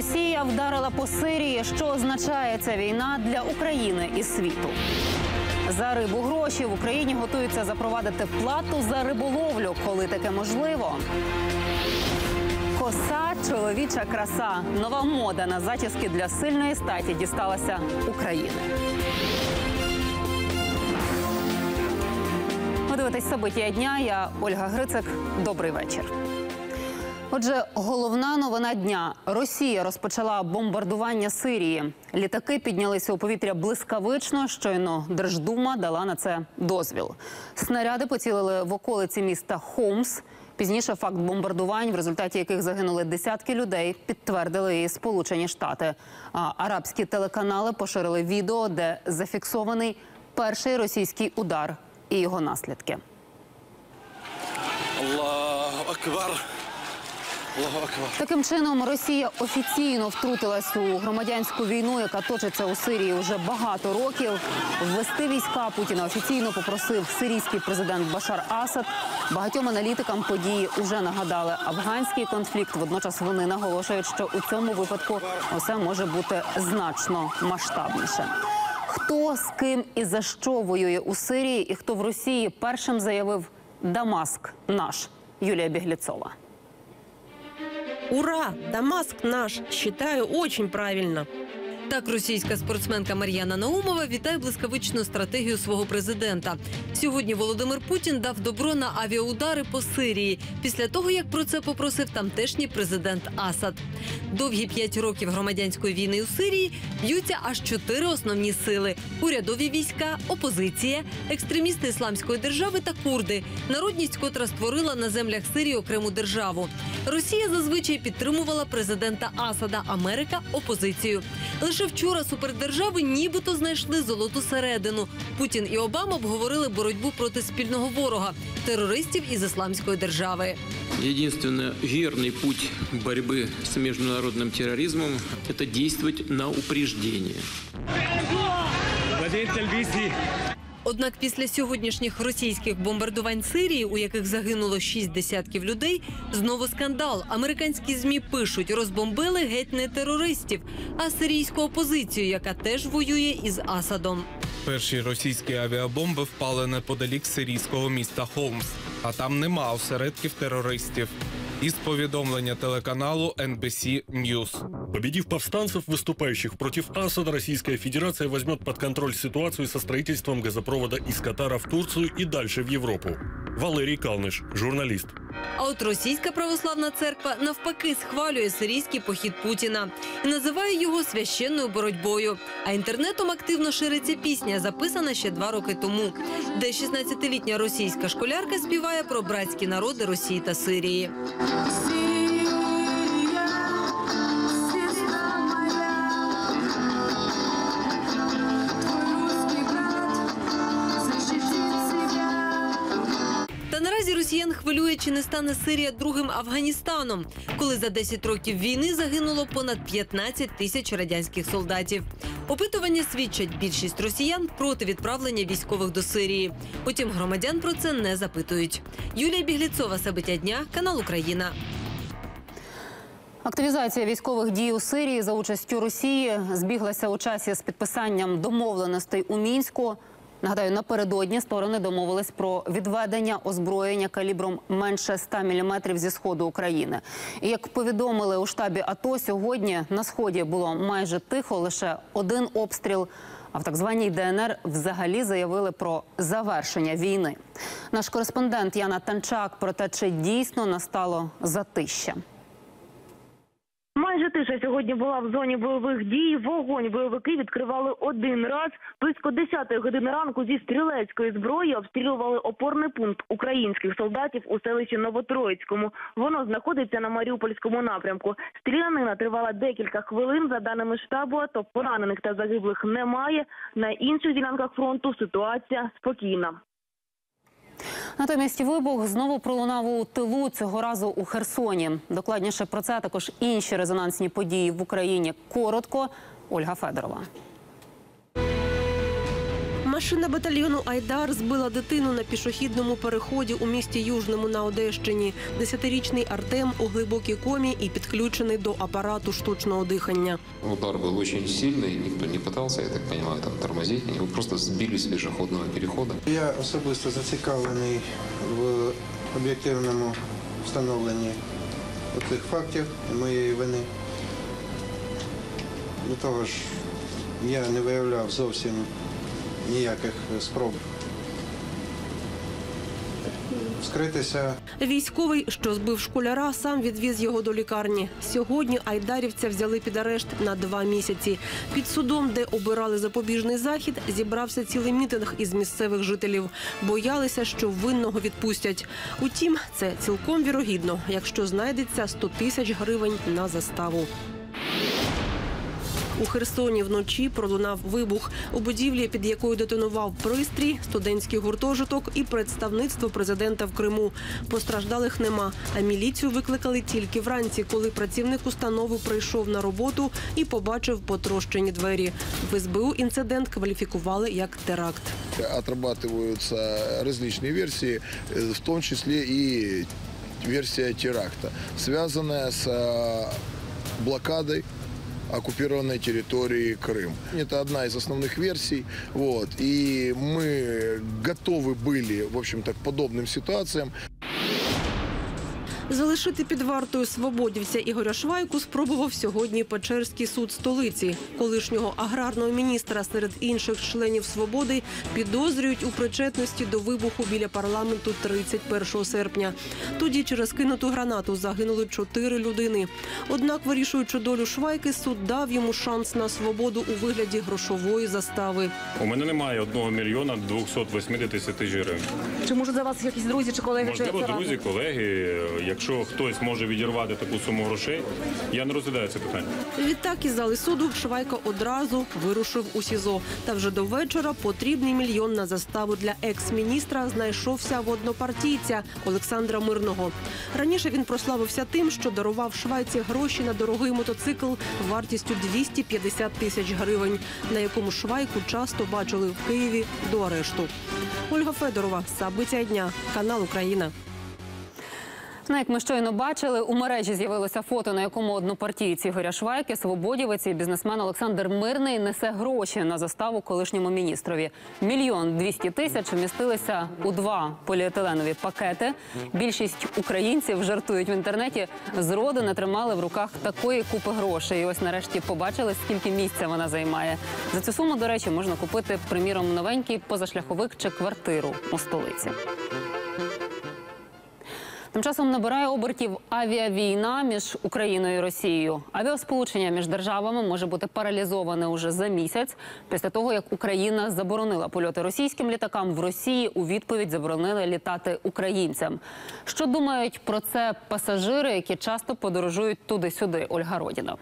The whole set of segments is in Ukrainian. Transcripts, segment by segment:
Росія вдарила по Сирії. Що означає ця війна для України і світу? За рибу гроші в Україні готуються запровадити плату за риболовлю, коли таке можливо. Коса чоловіча краса. Нова мода на зачіски для сильної статі дісталася України. Ви дивитесь собиття дня. Я Ольга Грицик. Добрий вечір. Отже, головна новина дня: Росія розпочала бомбардування Сирії. Літаки піднялися у повітря блискавично. Щойно Держдума дала на це дозвіл. Снаряди поцілили в околиці міста Хомс. Пізніше факт бомбардувань, в результаті яких загинули десятки людей, підтвердили і Сполучені Штати. А арабські телеканали поширили відео, де зафіксований перший російський удар і його наслідки. Аллаху акбар. Таким чином Росія офіційно втрутилась у громадянську війну, яка точиться у Сирії вже багато років. Ввести війська Путіна офіційно попросив сирійський президент Башар Асад. Багатьом аналітикам події вже нагадали афганський конфлікт. Водночас вони наголошують, що у цьому випадку усе може бути значно масштабніше. Хто з ким і за що воює у Сирії, і хто в Росії першим заявив Дамаск наш Юлія Бігліцова. Ура! Дамаск наш! Считаю очень правильно. Так, російська спортсменка Мар'яна Наумова вітає блискавичну стратегію свого президента. Сьогодні Володимир Путін дав добро на авіаудари по Сирії після того, як про це попросив тамтешній президент Асад. Довгі п'ять років громадянської війни у Сирії б'ються аж чотири основні сили: урядові війська, опозиція, екстремісти ісламської держави та курди, народність, котра створила на землях Сирії окрему державу. Росія зазвичай підтримувала президента Асада, Америка опозицію. Лише вчора супердержави нібито знайшли золоту середину. Путін і Обама обговорили боротьбу проти спільного ворога терористів із ісламської держави. Единственно верный путь борьбы с международным терроризмом – это действовать на упреждение. Однак після сьогоднішніх російських бомбардувань Сирії, у яких загинуло шість десятків людей, знову скандал. Американські змі пишуть, розбомбили геть не терористів, а сирійську опозицію, яка теж воює із Асадом. Перші російські авіабомби впали неподалік сирійського міста Холмс, а там нема осередків терористів. Із повідомлення телеканалу NBC News. Победив повстанцев, выступающих против Асада, Российская Федерация возьмет под контроль ситуацию со строительством газопровода из Катара в Турцию и дальше в Европу. Валерий Калныш, журналист. А от російська православна церква навпаки схвалює сирійський похід Путіна і називає його священною боротьбою. А інтернетом активно шириться пісня, записана ще два роки тому, де 16-літня російська школярка співає про братські народи Росії та Сирії. Наразі росіян хвилює, чи не стане Сирія другим Афганістаном, коли за 10 років війни загинуло понад 15 тисяч радянських солдатів. Опитування свідчать більшість росіян проти відправлення військових до Сирії. Утім, громадян про це не запитують. Юлія Бігліцова, Сабиття дня, канал Україна. Активізація військових дій у Сирії за участю Росії збіглася у часі з підписанням домовленостей у мінську. Нагадаю, напередодні сторони домовились про відведення озброєння калібром менше 100 мм зі сходу України. І як повідомили у штабі АТО, сьогодні на сході було майже тихо, лише один обстріл. А в так званій ДНР взагалі заявили про завершення війни. Наш кореспондент Яна Танчак про те, чи дійсно настало затища. Тиша сьогодні була в зоні бойових дій. Вогонь бойовики відкривали один раз. Близько 10-ї години ранку зі стрілецької зброї обстрілювали опорний пункт українських солдатів у селищі Новотроїцькому. Воно знаходиться на Маріупольському напрямку. Стрілянина тривала декілька хвилин. За даними штабу, АТО поранених та загиблих немає. На інших ділянках фронту ситуація спокійна. Натомість вибух знову пролунав у тилу цього разу у Херсоні. Докладніше про це також інші резонансні події в Україні. Коротко, Ольга Федорова. Машина батальйону Айдар збила дитину на пішохідному переході у місті Южному на Одещині. Десятирічний Артем у глибокій комі і підключений до апарату штучного дихання. Удар был очень сильный, никто не пытался, я так понимаю, там тормозить, они его просто сбили с пешеходного перехода. Я особисто зацікавлений в об'єктивному встановленні цих фактів моєї вини. До того ж, я не виявляв зовсім ніяких спроб скритися. Військовий, що збив школяра, сам відвіз його до лікарні. Сьогодні айдарівця взяли під арешт на два місяці. Під судом, де обирали запобіжний захід, зібрався цілий мітинг із місцевих жителів. Боялися, що винного відпустять. Утім, це цілком вірогідно, якщо знайдеться 100 тисяч гривень на заставу. У Херсоні вночі пролунав вибух у будівлі, під якою детонував пристрій, студентський гуртожиток і представництво президента в Криму. Постраждалих нема. А міліцію викликали тільки вранці, коли працівник установи прийшов на роботу і побачив потрощені двері. В СБУ інцидент кваліфікували як теракт. Отрабатываются различные версии, э, в том числе и версия теракта, связанная с э, блокадой оккупированной территории Крым. Это одна из основных версий. Вот. И мы готовы были, в общем-то, к подобным ситуациям. Залишити під вартою свободівця Ігоря Швайку спробував сьогодні Печерський суд столиці. Колишнього аграрного міністра серед інших членів свободи підозрюють у причетності до вибуху біля парламенту 31 серпня. Тоді через кинуту гранату загинули чотири людини. Однак, вирішуючи долю Швайки, суд дав йому шанс на свободу у вигляді грошової застави. У мене немає 1 мільйона 280 тисяч гривень. Чи можуть за вас якісь друзі чи колеги? Можливо, друзі, колеги, якщо хтось може відірвати таку суму грошей, я не розглядаю це питання. Відтак із зали суду Швайка одразу вирушив у СІЗО. Та вже до вечора потрібний мільйон на заставу для екс-міністра знайшовся в однопартійця Олександра Мирного. Раніше він прославився тим, що дарував Швайці гроші на дорогий мотоцикл вартістю 250 тисяч гривень, на якому Швайку часто бачили в Києві до арешту. Ольга Федорова, Сабиця дня, канал Україна. Ну, як ми щойно бачили, у мережі з'явилося фото, на якому однопартійці Ігоря Швайки, свободівець і бізнесмен Олександр Мирний несе гроші на заставу колишньому міністрові. Мільйон двісті тисяч вмістилися у два поліетиленові пакети. Більшість українців жартують в інтернеті. Зроду не тримали в руках такої купи грошей. І ось нарешті побачили, скільки місця вона займає. За цю суму, до речі, можна купити, приміром, новенький позашляховик чи квартиру у столиці. Тим часом набирає обертів авіавійна між Україною і Росією. Авіасполучення між державами може бути паралізоване уже за місяць після того, як Україна заборонила польоти російським літакам в Росії. У відповідь заборонили літати українцям. Що думають про це пасажири, які часто подорожують туди-сюди? Ольга Родіна.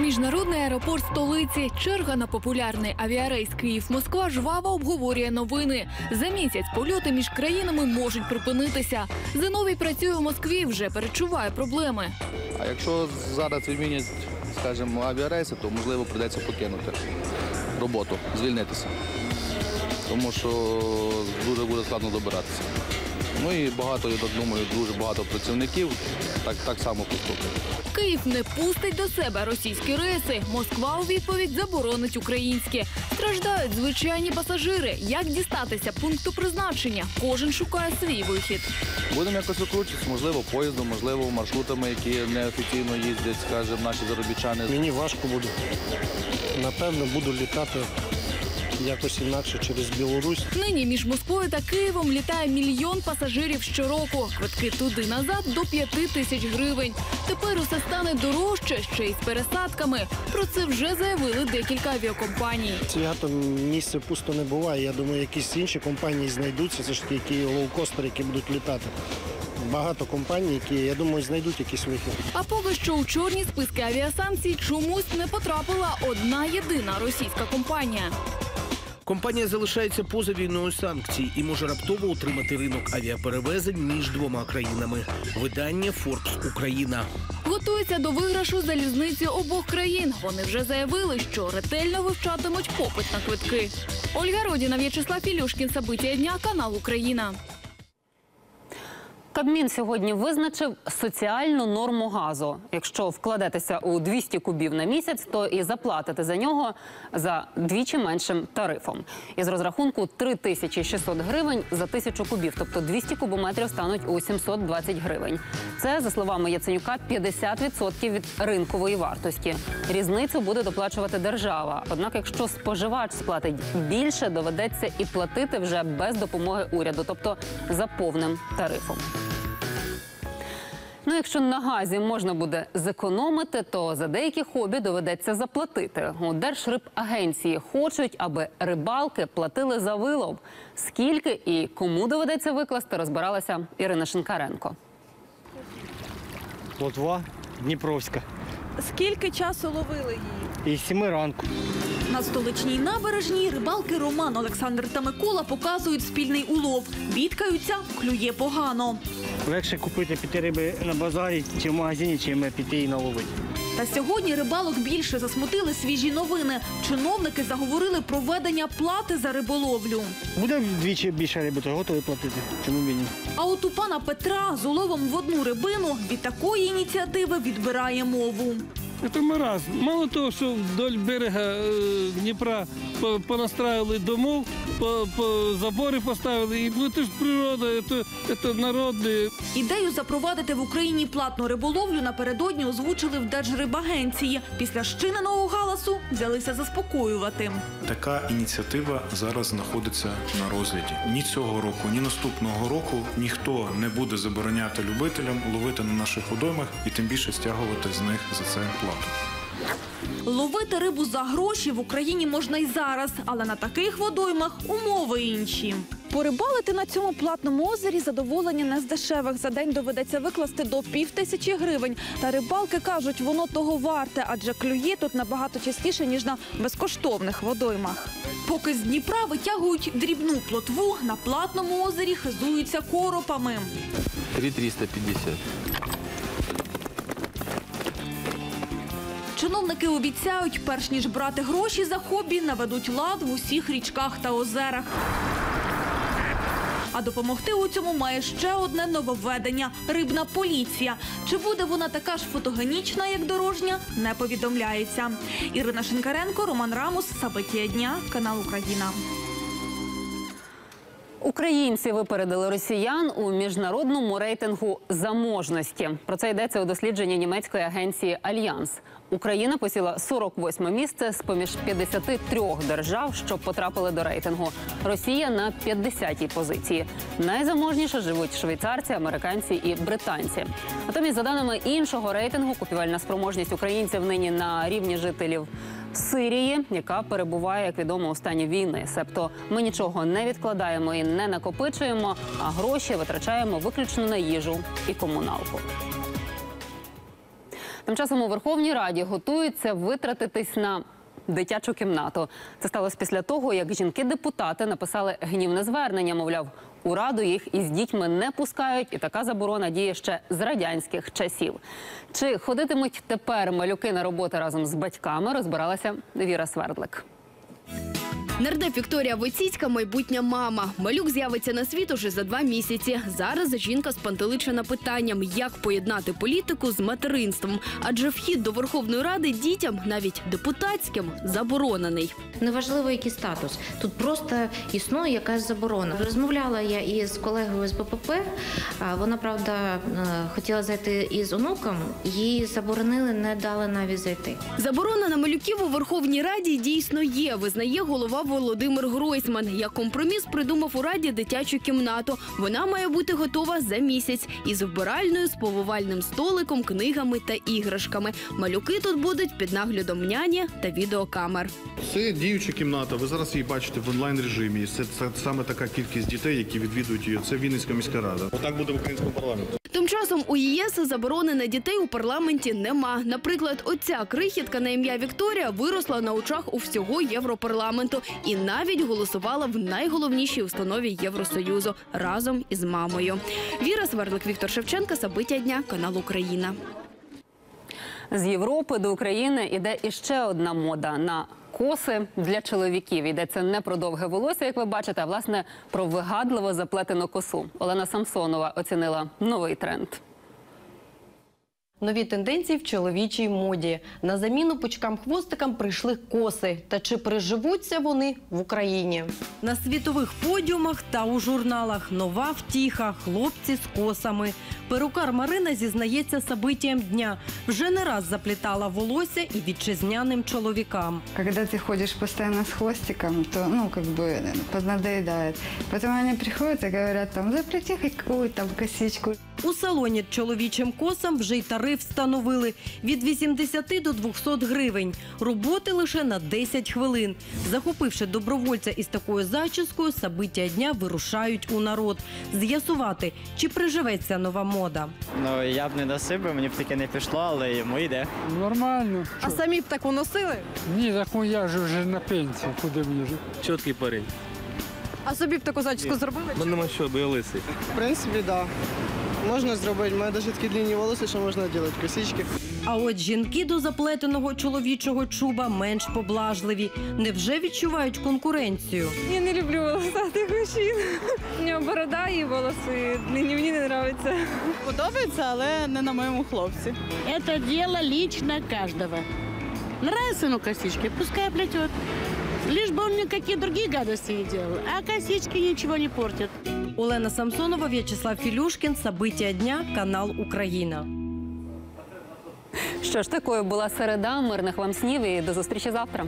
Міжнародний аеропорт столиці. Черга на популярний авіарейс Київ-Москва жваво обговорює новини. За місяць польоти між країнами можуть припинитися. Зиновій працює в Москві, вже перечуває проблеми. А якщо зараз відмінять, скажімо, авіарейси, то можливо прийдеться покинути роботу, звільнитися. Тому що дуже буде складно добиратися. Ну і багато, я так думаю, дуже багато працівників так, так само поступлять. Київ не пустить до себе російські рейси. Москва у відповідь заборонить українські. Страждають звичайні пасажири. Як дістатися пункту призначення? Кожен шукає свій вихід. Будемо якось викручуватися, можливо, поїздом, можливо, маршрутами, які неофіційно їздять, скажімо, наші заробітчани. Мені важко буде. Напевно, буду літати якось інакше через Білорусь. Нині між Москвою та Києвом літає мільйон пасажирів щороку. Квитки туди назад до п'яти тисяч гривень. Тепер усе стане дорожче ще й з пересадками. Про це вже заявили декілька авіакомпаній. Свято місце пусто не буває. Я думаю, якісь інші компанії знайдуться, це ж таки які лоукостери, які будуть літати. Багато компаній, які, я думаю, знайдуть якийсь вихід. А поки що у чорні списки авіасанкцій чомусь не потрапила одна єдина російська компанія. Компанія залишається поза війною санкцій і може раптово отримати ринок авіаперевезень між двома країнами. Видання Forbes Україна. готується до виграшу залізниці обох країн. Вони вже заявили, що ретельно вивчатимуть попит на квитки. Ольга Родіна, В'ячеслав Ілюшкін, Сабиття дня, канал Україна. Кабмін сьогодні визначив соціальну норму газу. Якщо вкладетеся у 200 кубів на місяць, то і заплатите за нього за двічі меншим тарифом. Із розрахунку 3600 гривень за тисячу кубів, тобто 200 кубометрів стануть у 720 гривень. Це за словами Яценюка 50% від ринкової вартості. Різницю буде доплачувати держава. Однак, якщо споживач сплатить більше, доведеться і платити вже без допомоги уряду, тобто за повним тарифом. Ну, якщо на газі можна буде зекономити, то за деякі хобі доведеться заплатити. У Держрибагенції хочуть, аби рибалки платили за вилов. Скільки і кому доведеться викласти, розбиралася Ірина Шинкаренко. Лотва, Дніпровська. Скільки часу ловили її? І сіми ранку. На столичній набережній рибалки Роман, Олександр та Микола показують спільний улов. Бідкаються, клює погано. Легше купити піти риби на базарі чи в магазині, чим піти і наловити. Та сьогодні рибалок більше засмутили свіжі новини. Чиновники заговорили про введення плати за риболовлю. Буде вдвічі більше риби, то готові платити. Чому б і ні? А от у пана Петра з уловом в одну рибину від такої ініціативи відбирає мову. Это маразм. Мало того, що вдоль берега е, Дніпра по- понастраивали домов, по, по забори поставили. І ну, це ж природа, це, це народне. Ідею запровадити в Україні платну риболовлю напередодні озвучили в Держрибагенції. Після щиненого галасу взялися заспокоювати. Така ініціатива зараз знаходиться на розгляді. Ні цього року, ні наступного року ніхто не буде забороняти любителям ловити на наших водоймах і тим більше стягувати з них за це плату. Ловити рибу за гроші в Україні можна і зараз, але на таких водоймах умови інші. Порибалити на цьому платному озері задоволення не з дешевих. За день доведеться викласти до пів тисячі гривень. Та рибалки кажуть, воно того варте, адже клює тут набагато частіше, ніж на безкоштовних водоймах. Поки з Дніпра витягують дрібну плотву, на платному озері хизуються коропами. 3350. Чиновники обіцяють, перш ніж брати гроші за хобі, наведуть лад в усіх річках та озерах. А допомогти у цьому має ще одне нововведення – рибна поліція. Чи буде вона така ж фотогенічна, як дорожня, не повідомляється. Ірина Шинкаренко, Роман Рамус, Сабитія дня, канал Україна. Українці випередили росіян у міжнародному рейтингу заможності. Про це йдеться у дослідженні німецької агенції Альянс. Україна посіла 48 місце з поміж 53 держав, що потрапили до рейтингу. Росія на 50-й позиції. Найзаможніше живуть швейцарці, американці і британці. Натомість, за даними іншого рейтингу, купівельна спроможність українців нині на рівні жителів Сирії, яка перебуває, як відомо, у стані війни. Себто ми нічого не відкладаємо і не накопичуємо, а гроші витрачаємо виключно на їжу і комуналку. Тим часом у Верховній Раді готуються витратитись на дитячу кімнату. Це сталося після того, як жінки-депутати написали гнівне звернення. Мовляв, у раду їх із дітьми не пускають, і така заборона діє ще з радянських часів. Чи ходитимуть тепер малюки на роботи разом з батьками? Розбиралася Віра Свердлик. Нардеп Вікторія Войціцька – майбутня мама. Малюк з'явиться на світ уже за два місяці. Зараз жінка спантеличена питанням, як поєднати політику з материнством. Адже вхід до Верховної Ради дітям, навіть депутатським, заборонений. Неважливо, який статус. Тут просто існує якась заборона. Розмовляла я із колегою з БПП. Вона правда е, хотіла зайти із онуком. Їй заборонили, не дали навіть зайти. Заборона на малюків у Верховній Раді дійсно є, визнає голова Володимир Гройсман. Як компроміс придумав у Раді дитячу кімнату. Вона має бути готова за місяць із вбиральною, з повивальним столиком, книгами та іграшками. Малюки тут будуть під наглядом няні та відеокамер. Це діюча кімната. Ви зараз її бачите в онлайн режимі. Це, це саме така кількість дітей, які відвідують її. Це Вінницька міська рада. Отак буде в українському парламенті. Тим часом у ЄС заборони на дітей у парламенті нема. Наприклад, оця крихітка на ім'я Вікторія виросла на очах у всього Європарламенту і навіть голосувала в найголовнішій установі Євросоюзу разом із мамою. Віра Сверлик, Віктор Шевченка, Сабиття дня, канал Україна. З Європи до України іде іще одна мода на коси для чоловіків. Йдеться не про довге волосся, як ви бачите, а власне про вигадливо заплетену косу. Олена Самсонова оцінила новий тренд. Нові тенденції в чоловічій моді. На заміну пучкам-хвостикам прийшли коси. Та чи приживуться вони в Україні? На світових подіумах та у журналах нова втіха, хлопці з косами. Перукар Марина зізнається событіям дня. Вже не раз заплітала волосся і вітчизняним чоловікам. Когда ты ходишь постоянно с хвостиком, то, ну, как бы поднадоедает. Потом они приходят и говорят, там, заплети какую-то там косичку. У салоні чоловічим косам вже й тариф встановили від 80 до 200 гривень. Роботи лише на 10 хвилин. Захопивши добровольця із такою зачіскою, собиття дня вирушають у народ. З'ясувати, чи приживеться нова мода. Ну я б не носив би, мені б таке не пішло, але йому йде. Нормально. А самі б таку носили? Ні, так ну я ж вже на пенсії, куди мені жити. Чіткий парень. А собі б таку зачіску зробили? Ну нема що, бо я лисий. В принципі, так. Да. Можна зробити. У мене навіть такі длинні волоси, що можна робити косички. А от жінки до заплетеного чоловічого чуба менш поблажливі. Невже відчувають конкуренцію? Я не люблю волосатих мужчин. У нього борода і волоси длинні, мені не подобається. Подобається, але не на моєму хлопці. Это дело лично каждого. Нравится ему косички, пускай плетет. Лишь бы он никакие другие гадости не делал. А косички ничего не портят. Олена Самсонова, В'ячеслав Філюшкін, Сабиття дня, канал Україна. Що ж, такою була середа. Мирних вам снів і до зустрічі завтра.